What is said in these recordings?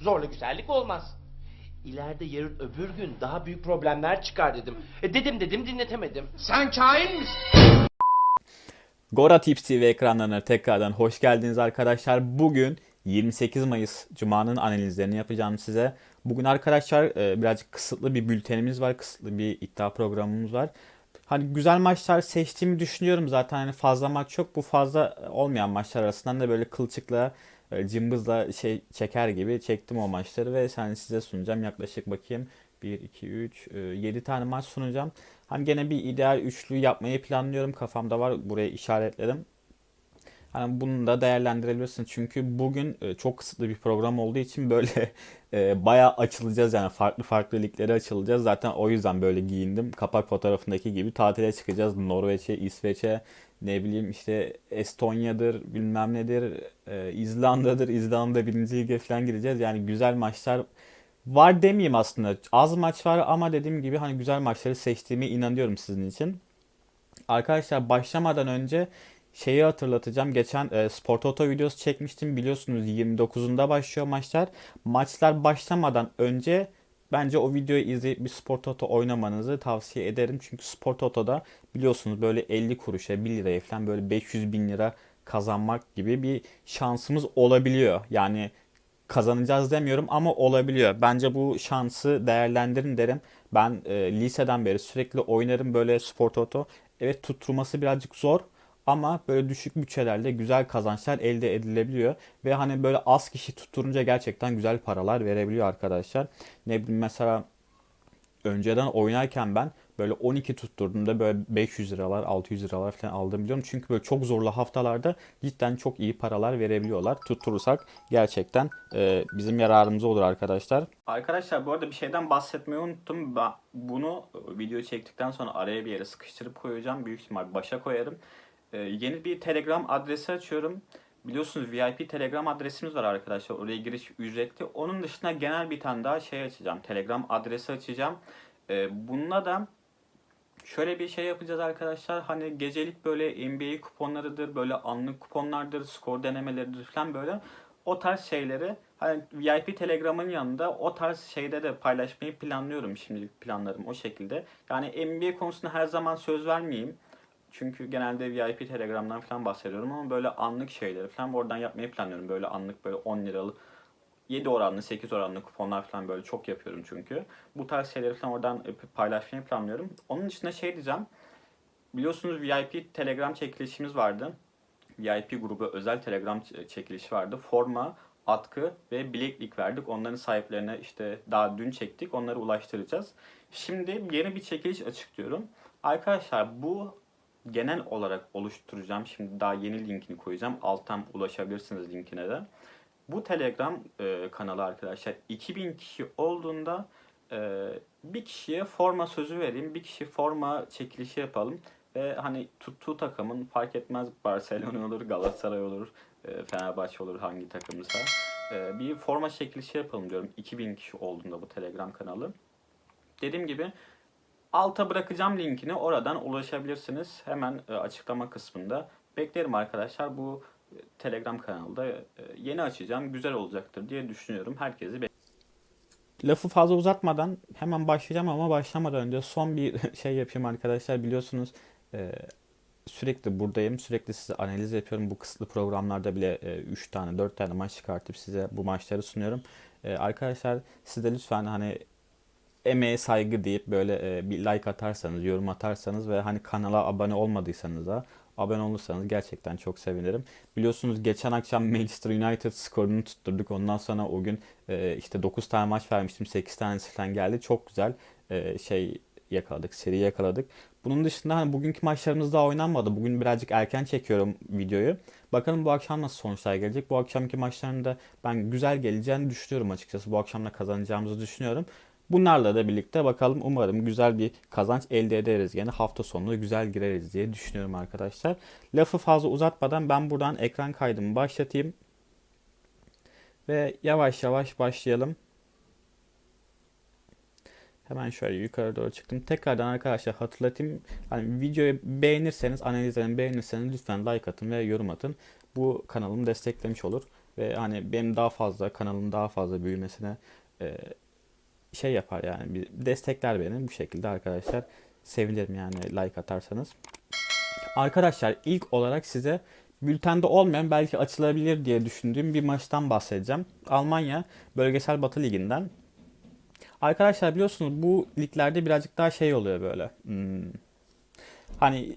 Zorla güzellik olmaz. İleride yarın öbür gün daha büyük problemler çıkar dedim. E dedim dedim dinletemedim. Sen kain misin? Gora Tips TV ekranlarına tekrardan hoş geldiniz arkadaşlar. Bugün 28 Mayıs Cuma'nın analizlerini yapacağım size. Bugün arkadaşlar e, birazcık kısıtlı bir bültenimiz var, kısıtlı bir iddia programımız var. Hani güzel maçlar seçtiğimi düşünüyorum zaten hani fazla maç yok. Bu fazla olmayan maçlar arasından da böyle kılçıkla, cımbızla şey çeker gibi çektim o maçları ve hani size sunacağım. Yaklaşık bakayım 1, 2, 3, 7 tane maç sunacağım. Hani gene bir ideal üçlü yapmayı planlıyorum. Kafamda var. Buraya işaretledim. Hani bunu da değerlendirebilirsin. Çünkü bugün e, çok kısıtlı bir program olduğu için böyle e, bayağı açılacağız yani farklı farklı liglere açılacağız. Zaten o yüzden böyle giyindim. Kapak fotoğrafındaki gibi tatile çıkacağız. Norveç'e, İsveç'e, ne bileyim işte Estonya'dır, bilmem nedir, e, İzlanda'dır. İzlanda birinci lige falan gireceğiz. Yani güzel maçlar var demeyeyim aslında. Az maç var ama dediğim gibi hani güzel maçları seçtiğime inanıyorum sizin için. Arkadaşlar başlamadan önce şeyi hatırlatacağım. Geçen e, Spor Toto videosu çekmiştim. Biliyorsunuz 29'unda başlıyor maçlar. Maçlar başlamadan önce bence o videoyu izleyip bir Spor Toto oynamanızı tavsiye ederim. Çünkü Spor Toto'da biliyorsunuz böyle 50 kuruşa 1 liraya falan böyle 500 bin lira kazanmak gibi bir şansımız olabiliyor. Yani kazanacağız demiyorum ama olabiliyor. Bence bu şansı değerlendirin derim. Ben e, liseden beri sürekli oynarım böyle spor toto. Evet tutturması birazcık zor ama böyle düşük bütçelerle güzel kazançlar elde edilebiliyor. Ve hani böyle az kişi tutturunca gerçekten güzel paralar verebiliyor arkadaşlar. Ne bileyim mesela önceden oynarken ben böyle 12 tutturduğumda böyle 500 liralar 600 liralar falan aldım biliyorum. Çünkü böyle çok zorlu haftalarda cidden çok iyi paralar verebiliyorlar. Tutturursak gerçekten e, bizim yararımıza olur arkadaşlar. Arkadaşlar bu arada bir şeyden bahsetmeyi unuttum. Ben bunu video çektikten sonra araya bir yere sıkıştırıp koyacağım. Büyük ihtimal başa koyarım. E, yeni bir Telegram adresi açıyorum. Biliyorsunuz VIP Telegram adresimiz var arkadaşlar. Oraya giriş ücretli. Onun dışında genel bir tane daha şey açacağım. Telegram adresi açacağım. Ee, bununla da şöyle bir şey yapacağız arkadaşlar. Hani gecelik böyle NBA kuponlarıdır, böyle anlık kuponlardır, skor denemeleridir falan böyle. O tarz şeyleri hani VIP Telegram'ın yanında o tarz şeyde de paylaşmayı planlıyorum şimdilik planlarım o şekilde. Yani NBA konusunda her zaman söz vermeyeyim. Çünkü genelde VIP Telegram'dan falan bahsediyorum ama böyle anlık şeyleri falan oradan yapmayı planlıyorum. Böyle anlık böyle 10 liralık 7 oranlı 8 oranlı kuponlar falan böyle çok yapıyorum çünkü. Bu tarz şeyleri falan oradan paylaşmayı planlıyorum. Onun dışında şey diyeceğim. Biliyorsunuz VIP Telegram çekilişimiz vardı. VIP grubu özel Telegram çekilişi vardı. Forma, atkı ve bileklik verdik. Onların sahiplerine işte daha dün çektik. Onları ulaştıracağız. Şimdi yeni bir çekiliş açıklıyorum. Arkadaşlar bu genel olarak oluşturacağım. Şimdi daha yeni linkini koyacağım. Alttan ulaşabilirsiniz linkine de. Bu Telegram e, kanalı arkadaşlar 2000 kişi olduğunda e, bir kişiye forma sözü vereyim. Bir kişi forma çekilişi yapalım. Ve hani tuttuğu takımın fark etmez Barcelona olur, Galatasaray olur, e, Fenerbahçe olur hangi takımsa. E, bir forma çekilişi yapalım diyorum. 2000 kişi olduğunda bu Telegram kanalı. Dediğim gibi alta bırakacağım linkini. Oradan ulaşabilirsiniz. Hemen e, açıklama kısmında. Beklerim arkadaşlar. Bu Telegram kanalda e, yeni açacağım. Güzel olacaktır diye düşünüyorum. Herkesi bekliyorum. Lafı fazla uzatmadan hemen başlayacağım ama başlamadan önce son bir şey yapayım arkadaşlar. Biliyorsunuz e, sürekli buradayım. Sürekli size analiz yapıyorum. Bu kısıtlı programlarda bile 3 tane 4 tane maç çıkartıp size bu maçları sunuyorum. E, arkadaşlar siz de lütfen hani emeğe saygı deyip böyle bir like atarsanız, yorum atarsanız ve hani kanala abone olmadıysanız da abone olursanız gerçekten çok sevinirim. Biliyorsunuz geçen akşam Manchester United skorunu tutturduk. Ondan sonra o gün e, işte 9 tane maç vermiştim. 8 tanesi falan geldi. Çok güzel e, şey yakaladık, seri yakaladık. Bunun dışında hani bugünkü maçlarımız daha oynanmadı. Bugün birazcık erken çekiyorum videoyu. Bakalım bu akşam nasıl sonuçlar gelecek. Bu akşamki maçlarında ben güzel geleceğini düşünüyorum açıkçası. Bu akşam da kazanacağımızı düşünüyorum. Bunlarla da birlikte bakalım umarım güzel bir kazanç elde ederiz. Yani hafta sonu güzel gireriz diye düşünüyorum arkadaşlar. Lafı fazla uzatmadan ben buradan ekran kaydımı başlatayım. Ve yavaş yavaş başlayalım. Hemen şöyle yukarı doğru çıktım. Tekrardan arkadaşlar hatırlatayım. Hani videoyu beğenirseniz, analizlerimi beğenirseniz lütfen like atın ve yorum atın. Bu kanalımı desteklemiş olur. ve hani benim daha fazla kanalın daha fazla büyümesine e, şey yapar yani bir destekler beni bu şekilde arkadaşlar sevinirim yani like atarsanız. Arkadaşlar ilk olarak size bültende olmayan belki açılabilir diye düşündüğüm bir maçtan bahsedeceğim. Almanya Bölgesel Batı Ligi'nden. Arkadaşlar biliyorsunuz bu liglerde birazcık daha şey oluyor böyle. Hmm, hani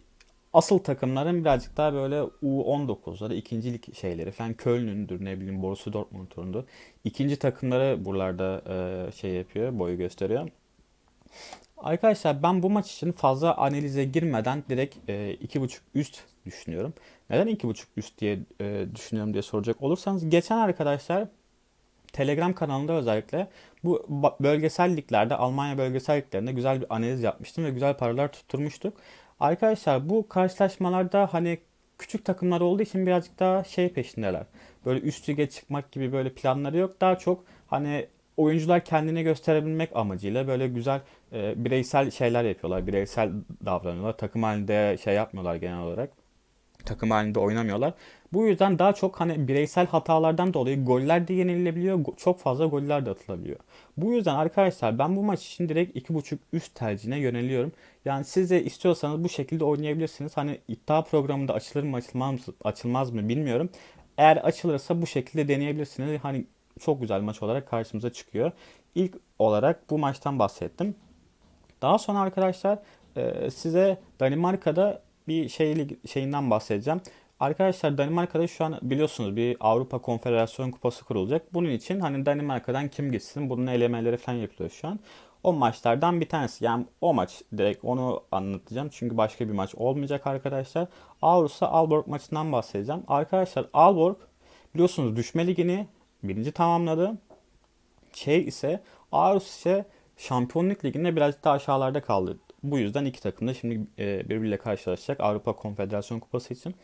asıl takımların birazcık daha böyle U19'ları, ikincilik şeyleri falan Köln'ündür ne bileyim Borussia Dortmund'undur. İkinci takımları buralarda e, şey yapıyor, boyu gösteriyor. Arkadaşlar ben bu maç için fazla analize girmeden direkt e, 2.5 üst düşünüyorum. Neden 2.5 üst diye e, düşünüyorum diye soracak olursanız geçen arkadaşlar Telegram kanalında özellikle bu bölgesel liglerde Almanya bölgesel liglerinde güzel bir analiz yapmıştım ve güzel paralar tutturmuştuk. Arkadaşlar bu karşılaşmalarda hani küçük takımlar olduğu için birazcık daha şey peşindeler. Böyle üst lige çıkmak gibi böyle planları yok. Daha çok hani oyuncular kendini gösterebilmek amacıyla böyle güzel e, bireysel şeyler yapıyorlar. Bireysel davranıyorlar. Takım halinde şey yapmıyorlar genel olarak. Takım halinde oynamıyorlar. Bu yüzden daha çok hani bireysel hatalardan dolayı goller de yenilebiliyor. Çok fazla goller de atılabiliyor. Bu yüzden arkadaşlar ben bu maç için direkt 2.5 üst tercihine yöneliyorum. Yani siz de istiyorsanız bu şekilde oynayabilirsiniz. Hani iddia programında açılır mı açılmaz mı, açılmaz mı bilmiyorum. Eğer açılırsa bu şekilde deneyebilirsiniz. Hani çok güzel maç olarak karşımıza çıkıyor. İlk olarak bu maçtan bahsettim. Daha sonra arkadaşlar size Danimarka'da bir şeyli, şeyinden bahsedeceğim. Arkadaşlar Danimarka'da şu an biliyorsunuz bir Avrupa Konfederasyon Kupası kurulacak. Bunun için hani Danimarka'dan kim gitsin bunun elemeleri falan yapılıyor şu an. O maçlardan bir tanesi. Yani o maç direkt onu anlatacağım. Çünkü başka bir maç olmayacak arkadaşlar. Aarhus'a Aalborg maçından bahsedeceğim. Arkadaşlar Aalborg biliyorsunuz düşme ligini birinci tamamladı. Şey ise Aarhus ise Şampiyonluk Ligi'nde birazcık daha aşağılarda kaldı. Bu yüzden iki takım da şimdi e, birbiriyle karşılaşacak Avrupa Konfederasyon Kupası için.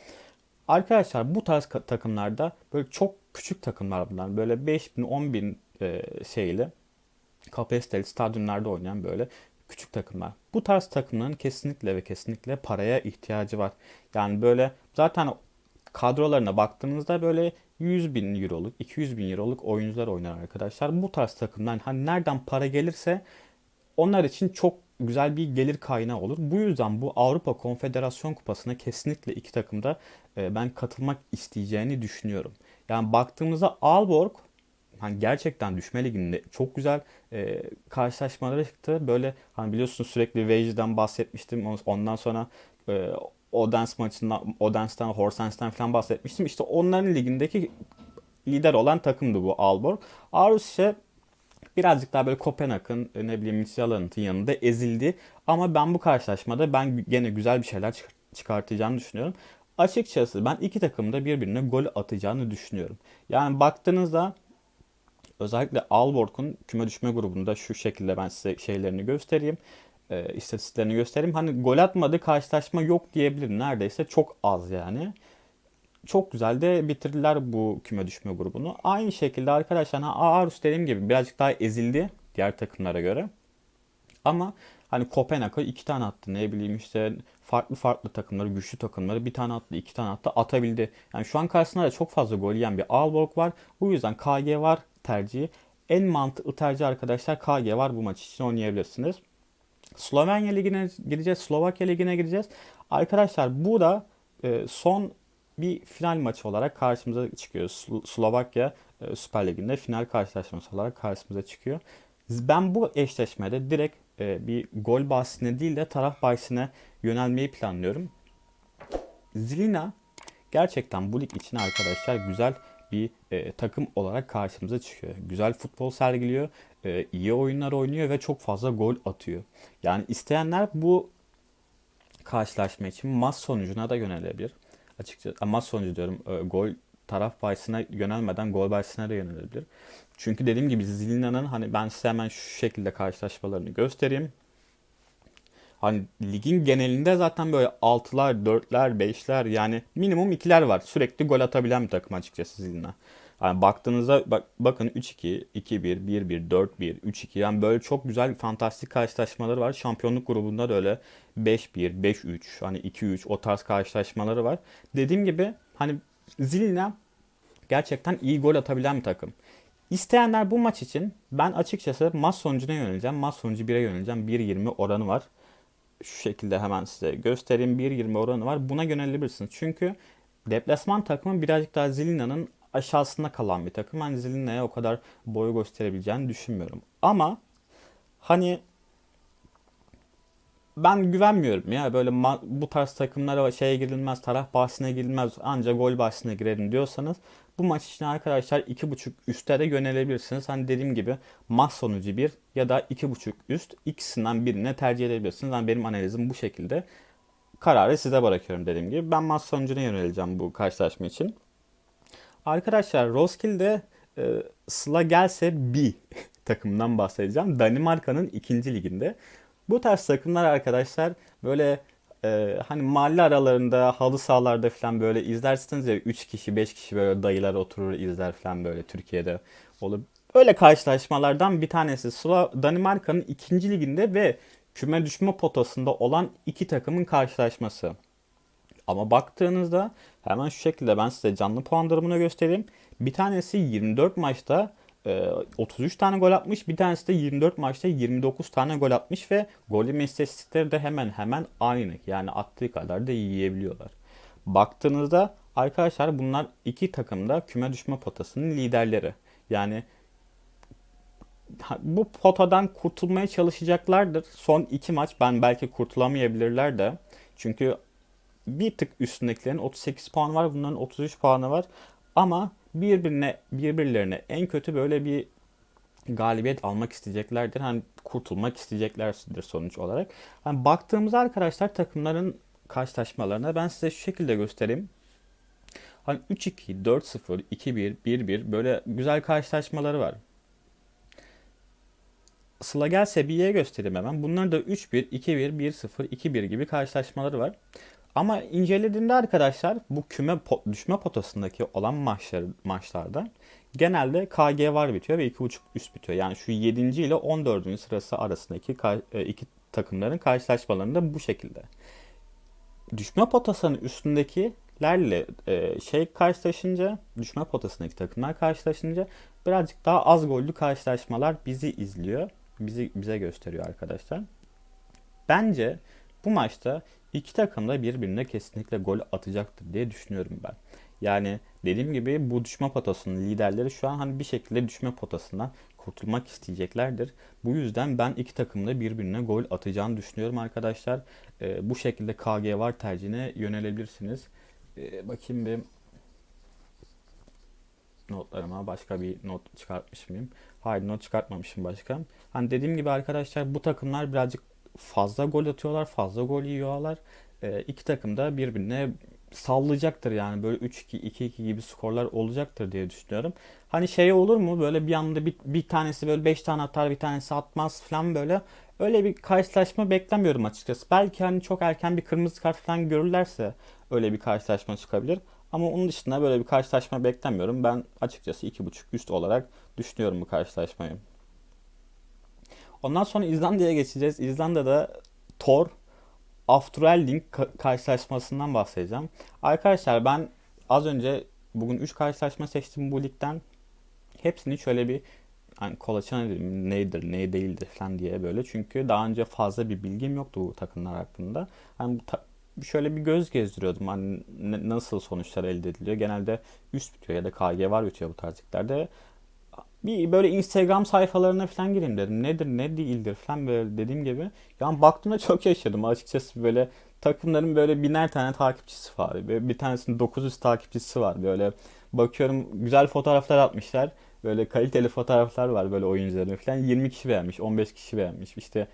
Arkadaşlar bu tarz takımlarda böyle çok küçük takımlar bunlar. Böyle 5000 10000 e, şeyli kapasiteli stadyumlarda oynayan böyle küçük takımlar. Bu tarz takımların kesinlikle ve kesinlikle paraya ihtiyacı var. Yani böyle zaten kadrolarına baktığınızda böyle 100 bin euroluk, 200 bin euroluk oyuncular oynar arkadaşlar. Bu tarz takımdan hani nereden para gelirse onlar için çok güzel bir gelir kaynağı olur. Bu yüzden bu Avrupa Konfederasyon Kupası'na kesinlikle iki takımda e, ben katılmak isteyeceğini düşünüyorum. Yani baktığımızda Aalborg hani gerçekten düşme liginde çok güzel e, karşılaşmalara çıktı. Böyle hani biliyorsunuz sürekli Wage'den bahsetmiştim. Ondan sonra e, Odense maçından, Odense'den, Horsens'ten falan bahsetmiştim. İşte onların ligindeki lider olan takımdı bu Aalborg. Aarhus ise birazcık daha böyle Kopenhag'ın e, ne bileyim Midtjylland'ın yanında ezildi. Ama ben bu karşılaşmada ben gene güzel bir şeyler çık- çıkartacağını düşünüyorum. Açıkçası ben iki takımın da birbirine gol atacağını düşünüyorum. Yani baktığınızda özellikle Aalborg'un küme düşme grubunda şu şekilde ben size şeylerini göstereyim. E, istatistiklerini göstereyim. Hani gol atmadı karşılaşma yok diyebilirim. Neredeyse çok az yani. Çok güzel de bitirdiler bu küme düşme grubunu. Aynı şekilde arkadaşlar ha, Aarhus dediğim gibi birazcık daha ezildi diğer takımlara göre. Ama hani Kopenhag'a iki tane attı ne bileyim işte farklı farklı takımları, güçlü takımları bir tane attı, iki tane attı, atabildi. Yani şu an karşısında da çok fazla gol yiyen bir Aalborg var. Bu yüzden KG var tercihi. En mantıklı tercih arkadaşlar KG var bu maç için oynayabilirsiniz. Slovenya Ligi'ne gireceğiz, Slovakya Ligi'ne gireceğiz. Arkadaşlar bu da e, son bir final maçı olarak karşımıza çıkıyor. Slo- Slovakya e, Süper Ligi'nde final karşılaşması olarak karşımıza çıkıyor. Ben bu eşleşmede direkt e, bir gol bahsine değil de taraf bahsine yönelmeyi planlıyorum. Zilina gerçekten bu lig için arkadaşlar güzel bir e, takım olarak karşımıza çıkıyor. Güzel futbol sergiliyor, iyi oyunlar oynuyor ve çok fazla gol atıyor. Yani isteyenler bu karşılaşma için maç sonucuna da yönelebilir. Açıkçası maç sonucu diyorum, gol taraf bahisine yönelmeden gol bahisine de yönelebilir. Çünkü dediğim gibi Zilina'nın hani ben size hemen şu şekilde karşılaşmalarını göstereyim. Hani ligin genelinde zaten böyle 6'lar, 4'ler, 5'ler yani minimum 2'ler var. Sürekli gol atabilen bir takım açıkçası Zilina. Yani baktığınızda bak, bakın 3-2, 2-1, 1-1, 4-1, 3-2 yani böyle çok güzel fantastik karşılaşmaları var. Şampiyonluk grubunda da öyle 5-1, 5-3, hani 2-3 o tarz karşılaşmaları var. Dediğim gibi hani Zilina gerçekten iyi gol atabilen bir takım. İsteyenler bu maç için ben açıkçası maç sonucuna yöneleceğim. Maç sonucu 1'e yöneleceğim. 1.20 oranı var. Şu şekilde hemen size göstereyim. 1.20 oranı var. Buna yönelebilirsiniz. Çünkü deplasman takımı birazcık daha Zilina'nın aşağısında kalan bir takım. Ben Zilina'ya o kadar boyu gösterebileceğini düşünmüyorum. Ama hani ben güvenmiyorum ya böyle bu tarz takımlara şeye girilmez, taraf bahsine girilmez ancak gol bahsine girelim diyorsanız bu maç için arkadaşlar 2.5 üstte de yönelebilirsiniz. Hani dediğim gibi maç sonucu 1 ya da 2.5 üst ikisinden birine tercih edebilirsiniz. Yani benim analizim bu şekilde. Kararı size bırakıyorum dediğim gibi. Ben maç sonucuna yöneleceğim bu karşılaşma için. Arkadaşlar Roskilde e, Sıla gelse B takımından bahsedeceğim. Danimarka'nın ikinci liginde. Bu tarz takımlar arkadaşlar böyle e, hani mahalle aralarında halı sahalarda falan böyle izlersiniz ya 3 kişi 5 kişi böyle dayılar oturur izler falan böyle Türkiye'de olur. Böyle karşılaşmalardan bir tanesi Sıla Danimarka'nın ikinci liginde ve küme düşme potasında olan iki takımın karşılaşması. Ama baktığınızda hemen şu şekilde ben size canlı puan durumunu göstereyim. Bir tanesi 24 maçta e, 33 tane gol atmış. Bir tanesi de 24 maçta 29 tane gol atmış ve gol yeme istatistikleri de hemen hemen aynı. Yani attığı kadar da yiyebiliyorlar. Baktığınızda arkadaşlar bunlar iki takım da küme düşme potasının liderleri. Yani bu potadan kurtulmaya çalışacaklardır. Son iki maç ben belki kurtulamayabilirler de. Çünkü bir tık üstündekilerin 38 puan var. Bunların 33 puanı var. Ama birbirine birbirlerine en kötü böyle bir galibiyet almak isteyeceklerdir. Hani kurtulmak isteyeceklerdir sonuç olarak. Hani baktığımızda arkadaşlar takımların karşılaşmalarına ben size şu şekilde göstereyim. Hani 3-2, 4-0, 2-1, 1-1 böyle güzel karşılaşmaları var. Sıla gel Sebiye'ye göstereyim hemen. Bunların da 3-1, 2-1, 1-0, 2-1 gibi karşılaşmaları var. Ama incelediğimde arkadaşlar bu küme po- düşme potasındaki olan maçlar, maçlarda genelde KG var bitiyor ve 2.5 üst bitiyor. Yani şu 7. ile 14. sırası arasındaki e, iki takımların karşılaşmalarında bu şekilde. Düşme potasının üstündekilerle e, şey karşılaşınca, düşme potasındaki takımlar karşılaşınca birazcık daha az gollü karşılaşmalar bizi izliyor. Bizi bize gösteriyor arkadaşlar. Bence bu maçta iki takım da birbirine kesinlikle gol atacaktır diye düşünüyorum ben. Yani dediğim gibi bu düşme potasının liderleri şu an hani bir şekilde düşme potasından kurtulmak isteyeceklerdir. Bu yüzden ben iki takım da birbirine gol atacağını düşünüyorum arkadaşlar. Ee, bu şekilde KG var tercihine yönelebilirsiniz. Ee, bakayım bir notlarıma başka bir not çıkartmış mıyım? Hayır not çıkartmamışım başka. Hani dediğim gibi arkadaşlar bu takımlar birazcık fazla gol atıyorlar, fazla gol yiyorlar. Ee, iki takım da birbirine sallayacaktır yani böyle 3-2, 2-2 gibi skorlar olacaktır diye düşünüyorum. Hani şey olur mu böyle bir anda bir, bir tanesi böyle 5 tane atar bir tanesi atmaz falan böyle. Öyle bir karşılaşma beklemiyorum açıkçası. Belki hani çok erken bir kırmızı kart falan görürlerse öyle bir karşılaşma çıkabilir. Ama onun dışında böyle bir karşılaşma beklemiyorum. Ben açıkçası 2.5 üst olarak düşünüyorum bu karşılaşmayı. Ondan sonra İzlanda'ya geçeceğiz. İzlanda'da Thor Afturelling ka- karşılaşmasından bahsedeceğim. Arkadaşlar ben az önce bugün 3 karşılaşma seçtim bu ligden. Hepsini şöyle bir hani kolaçan edeyim nedir ne değildir falan diye böyle. Çünkü daha önce fazla bir bilgim yoktu bu takımlar hakkında. Hani bu ta- şöyle bir göz gezdiriyordum hani nasıl sonuçlar elde ediliyor. Genelde üst bitiyor ya da KG var bitiyor bu tarz. Bir böyle Instagram sayfalarına falan gireyim dedim. Nedir ne değildir falan böyle dediğim gibi. Yani baktığımda çok yaşadım açıkçası böyle takımların böyle biner tane takipçisi var. Böyle bir tanesinin 900 takipçisi var. Böyle bakıyorum güzel fotoğraflar atmışlar. Böyle kaliteli fotoğraflar var böyle oyuncuların falan. 20 kişi beğenmiş, 15 kişi beğenmiş. İşte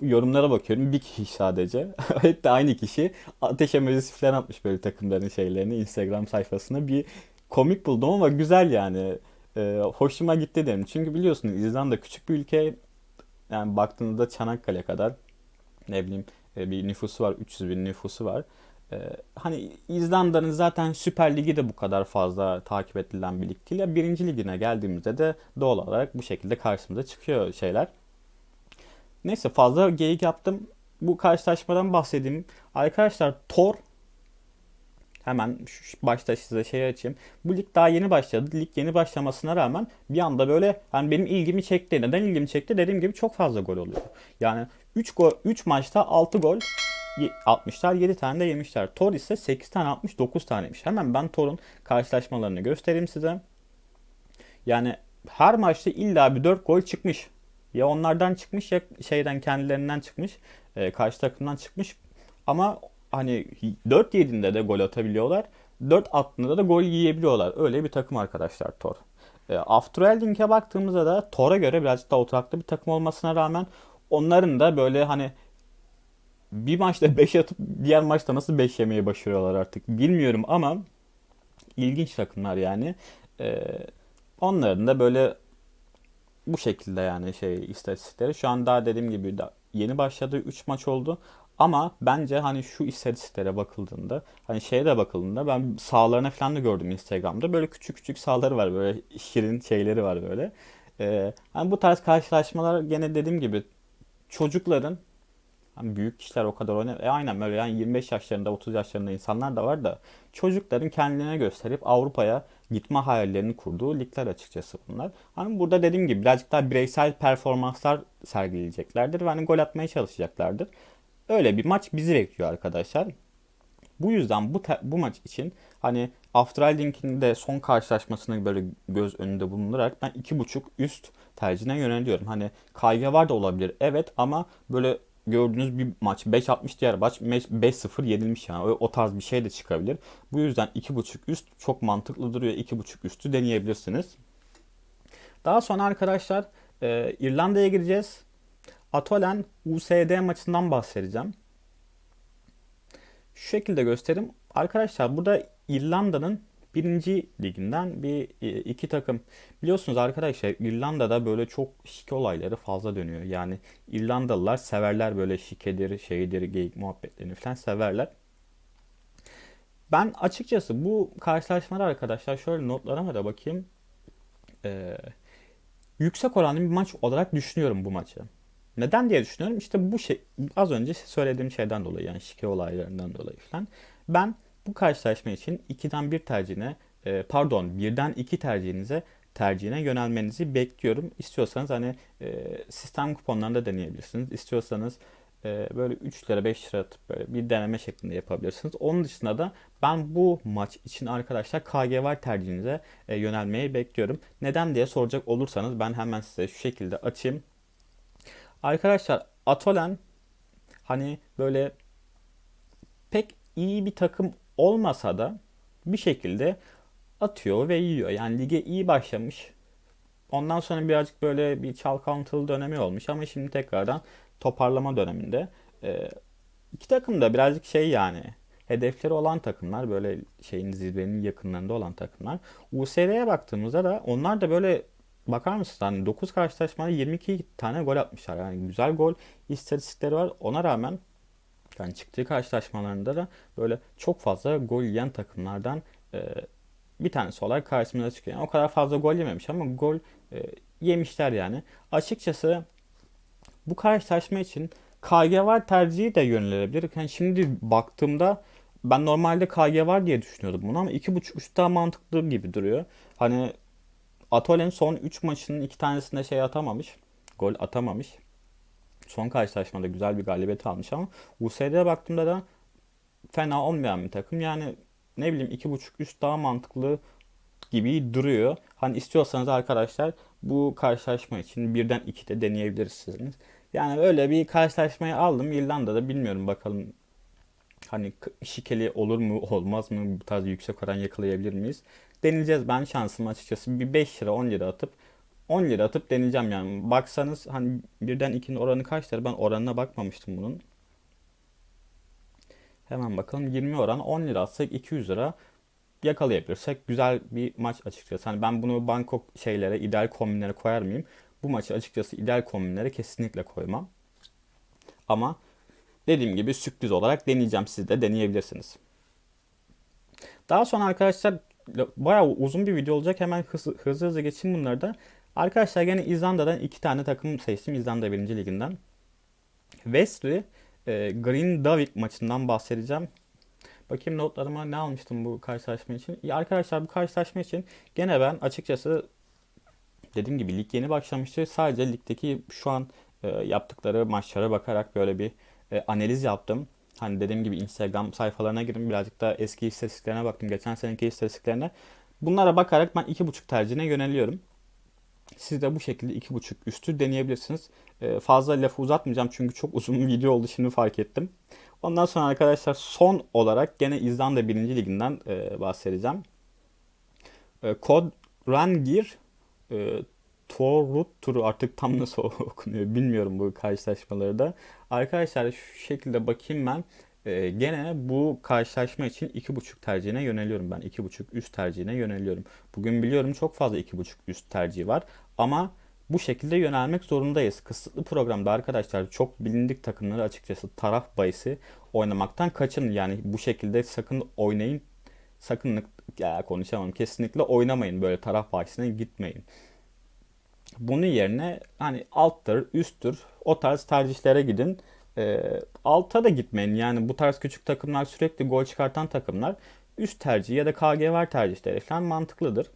yorumlara bakıyorum bir kişi sadece. Hep de aynı kişi ateş emojisi falan atmış böyle takımların şeylerini Instagram sayfasına. Bir komik buldum ama güzel yani. Ee, hoşuma gitti dedim. Çünkü biliyorsunuz İzlanda küçük bir ülke. Yani baktığınızda Çanakkale kadar ne bileyim e, bir nüfusu var. 300 bin nüfusu var. Ee, hani İzlanda'nın zaten Süper Ligi de bu kadar fazla takip edilen bir lig değil. Ya birinci ligine geldiğimizde de doğal olarak bu şekilde karşımıza çıkıyor şeyler. Neyse fazla geyik yaptım. Bu karşılaşmadan bahsedeyim. Arkadaşlar Thor Hemen başta size şey açayım. Bu lig daha yeni başladı. Lig yeni başlamasına rağmen bir anda böyle hani benim ilgimi çekti. Neden ilgimi çekti? Dediğim gibi çok fazla gol oluyor. Yani 3 gol 3 maçta 6 gol y- atmışlar. 7 tane de yemişler. Tor ise 8 tane atmış 9 taneymiş. Hemen ben Tor'un karşılaşmalarını göstereyim size. Yani her maçta illa bir 4 gol çıkmış. Ya onlardan çıkmış ya şeyden kendilerinden çıkmış. e, karşı takımdan çıkmış. Ama hani 4 yediğinde de gol atabiliyorlar. 4 attığında da gol yiyebiliyorlar. Öyle bir takım arkadaşlar Tor. E, Aftureldink'e baktığımızda da Tor'a göre birazcık daha oturaklı bir takım olmasına rağmen onların da böyle hani bir maçta 5 atıp diğer maçta nasıl 5 yemeyi başarıyorlar artık bilmiyorum ama ilginç takımlar yani. E, onların da böyle bu şekilde yani şey istatistikleri. Şu an daha dediğim gibi yeni başladı 3 maç oldu. Ama bence hani şu istatistiklere bakıldığında hani şeye de bakıldığında ben sahalarına falan da gördüm Instagram'da. Böyle küçük küçük sahaları var böyle şirin şeyleri var böyle. Ee, hani bu tarz karşılaşmalar gene dediğim gibi çocukların hani büyük kişiler o kadar oynar. E aynen böyle yani 25 yaşlarında 30 yaşlarında insanlar da var da çocukların kendilerine gösterip Avrupa'ya gitme hayallerini kurduğu ligler açıkçası bunlar. Hani burada dediğim gibi birazcık daha bireysel performanslar sergileyeceklerdir ve hani gol atmaya çalışacaklardır. Öyle bir maç bizi bekliyor arkadaşlar. Bu yüzden bu bu maç için hani Aftralding'in de son karşılaşmasını böyle göz önünde bulundurarak ben 2.5 üst tercihine yöneliyorum. Hani kaygı var da olabilir evet ama böyle gördüğünüz bir maç 5-60 diğer maç 5-0 yenilmiş yani o, o tarz bir şey de çıkabilir. Bu yüzden 2.5 üst çok mantıklı duruyor. 2.5 üstü deneyebilirsiniz. Daha sonra arkadaşlar e, İrlanda'ya gireceğiz. Atolen USD maçından bahsedeceğim. Şu şekilde göstereyim. Arkadaşlar burada İrlanda'nın birinci liginden bir e, iki takım. Biliyorsunuz arkadaşlar İrlanda'da böyle çok şike olayları fazla dönüyor. Yani İrlandalılar severler böyle şikedir, şeydir, geyik muhabbetlerini falan severler. Ben açıkçası bu karşılaşmalar arkadaşlar şöyle notlarıma da bakayım. Ee, yüksek oranlı bir maç olarak düşünüyorum bu maçı. Neden diye düşünüyorum. İşte bu şey az önce söylediğim şeyden dolayı yani şike olaylarından dolayı falan. Ben bu karşılaşma için 2'den 1 tercihine e, pardon 1'den 2 tercihinize tercihine yönelmenizi bekliyorum. İstiyorsanız hani e, sistem kuponlarında deneyebilirsiniz. İstiyorsanız e, böyle 3 lira 5 lira atıp böyle bir deneme şeklinde yapabilirsiniz. Onun dışında da ben bu maç için arkadaşlar KG var tercihinize e, yönelmeyi bekliyorum. Neden diye soracak olursanız ben hemen size şu şekilde açayım. Arkadaşlar Atolen hani böyle pek iyi bir takım olmasa da bir şekilde atıyor ve yiyor. Yani lige iyi başlamış. Ondan sonra birazcık böyle bir çalkantılı dönemi olmuş ama şimdi tekrardan toparlama döneminde. Ee, iki takım da birazcık şey yani hedefleri olan takımlar böyle şeyin zirvenin yakınlarında olan takımlar. USD'ye baktığımızda da onlar da böyle bakar mısınız hani 9 karşılaşmada 22 tane gol atmışlar. Yani güzel gol istatistikleri var. Ona rağmen yani çıktığı karşılaşmalarında da böyle çok fazla gol yiyen takımlardan e, bir tanesi olarak karşımıza çıkıyor. Yani o kadar fazla gol yememiş ama gol e, yemişler yani. Açıkçası bu karşılaşma için KG var tercihi de yönelebilir. Yani şimdi baktığımda ben normalde KG var diye düşünüyordum bunu ama 2.5 üst daha mantıklı gibi duruyor. Hani Atolen son 3 maçının 2 tanesinde şey atamamış. Gol atamamış. Son karşılaşmada güzel bir galibiyet almış ama USD'ye baktığımda da fena olmayan bir takım. Yani ne bileyim 2.5 üst daha mantıklı gibi duruyor. Hani istiyorsanız arkadaşlar bu karşılaşma için birden 2'de deneyebilirsiniz. Yani öyle bir karşılaşmayı aldım. İrlanda'da bilmiyorum bakalım hani şikeli olur mu olmaz mı bu tarz yüksek oran yakalayabilir miyiz? Deneyeceğiz ben şansımı açıkçası bir 5 lira 10 lira atıp 10 lira atıp deneyeceğim yani. Baksanız hani birden 2'nin oranı kaç lira ben oranına bakmamıştım bunun. Hemen bakalım 20 oran 10 lira atsak 200 lira yakalayabilirsek güzel bir maç açıkçası. Hani ben bunu Bangkok şeylere ideal kombinlere koyar mıyım? Bu maçı açıkçası ideal kombinlere kesinlikle koymam. Ama dediğim gibi sürpriz olarak deneyeceğim. Siz de deneyebilirsiniz. Daha sonra arkadaşlar bayağı uzun bir video olacak. Hemen hızlı hızlı, hızlı geçeyim bunları da. Arkadaşlar gene İzlanda'dan iki tane takım seçtim. İzlanda 1. liginden. Wesley e, Green Davik maçından bahsedeceğim. Bakayım notlarıma ne almıştım bu karşılaşma için. Ya arkadaşlar bu karşılaşma için gene ben açıkçası dediğim gibi lig yeni başlamıştı. Sadece ligdeki şu an e, yaptıkları maçlara bakarak böyle bir e, analiz yaptım. Hani dediğim gibi Instagram sayfalarına girdim. Birazcık da eski istatistiklerine baktım. Geçen seneki istatistiklerine. Bunlara bakarak ben 2.5 tercihine yöneliyorum. Siz de bu şekilde 2.5 üstü deneyebilirsiniz. E, fazla lafı uzatmayacağım çünkü çok uzun bir video oldu şimdi fark ettim. Ondan sonra arkadaşlar son olarak gene İzlanda 1. Liginden e, bahsedeceğim. E, Kod Rangir e, Torut turu artık tam nasıl okunuyor bilmiyorum bu karşılaşmaları da. Arkadaşlar şu şekilde bakayım ben. E, gene bu karşılaşma için 2.5 tercihine yöneliyorum ben. 2.5 üst tercihine yöneliyorum. Bugün biliyorum çok fazla 2.5 üst tercihi var. Ama bu şekilde yönelmek zorundayız. Kısıtlı programda arkadaşlar çok bilindik takımları açıkçası taraf bahisi oynamaktan kaçının. Yani bu şekilde sakın oynayın. Sakın ya konuşamam. Kesinlikle oynamayın böyle taraf bahisine gitmeyin. Bunun yerine hani alttır, üsttür o tarz tercihlere gidin. E, alta da gitmeyin. Yani bu tarz küçük takımlar sürekli gol çıkartan takımlar üst tercih ya da KG tercihleri falan mantıklıdır.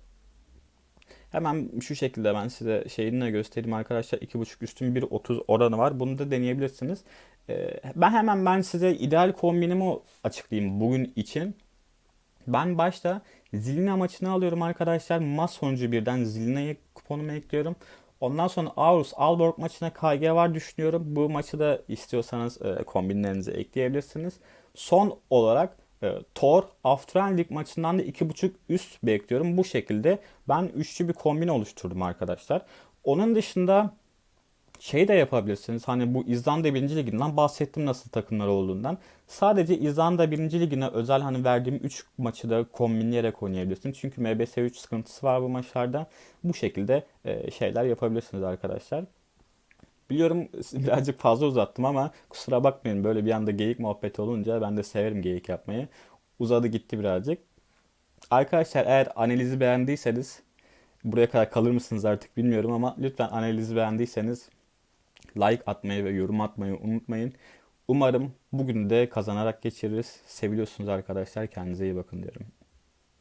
Hemen şu şekilde ben size şeyini de göstereyim arkadaşlar. 2.5 üstün 1.30 oranı var. Bunu da deneyebilirsiniz. Ee, ben hemen ben size ideal kombinimi açıklayayım bugün için. Ben başta Zilina maçını alıyorum arkadaşlar. Maç sonucu birden Zilina'yı kuponumu ekliyorum. Ondan sonra Aarhus Aalborg maçına KG var düşünüyorum. Bu maçı da istiyorsanız e, kombinlerinize ekleyebilirsiniz. Son olarak e, Thor Afturen Lig maçından da 2.5 üst bekliyorum. Bu şekilde ben üçlü bir kombin oluşturdum arkadaşlar. Onun dışında şey de yapabilirsiniz. Hani bu İzlanda 1. Liginden bahsettim nasıl takımlar olduğundan. Sadece İzlanda 1. Ligine özel hani verdiğim 3 maçı da kombinleyerek oynayabilirsiniz. Çünkü MBS 3 sıkıntısı var bu maçlarda. Bu şekilde e, şeyler yapabilirsiniz arkadaşlar. Biliyorum birazcık fazla uzattım ama kusura bakmayın böyle bir anda geyik muhabbeti olunca ben de severim geyik yapmayı. Uzadı gitti birazcık. Arkadaşlar eğer analizi beğendiyseniz buraya kadar kalır mısınız artık bilmiyorum ama lütfen analizi beğendiyseniz like atmayı ve yorum atmayı unutmayın. Umarım bugün de kazanarak geçiririz. Seviliyorsunuz arkadaşlar. Kendinize iyi bakın diyorum.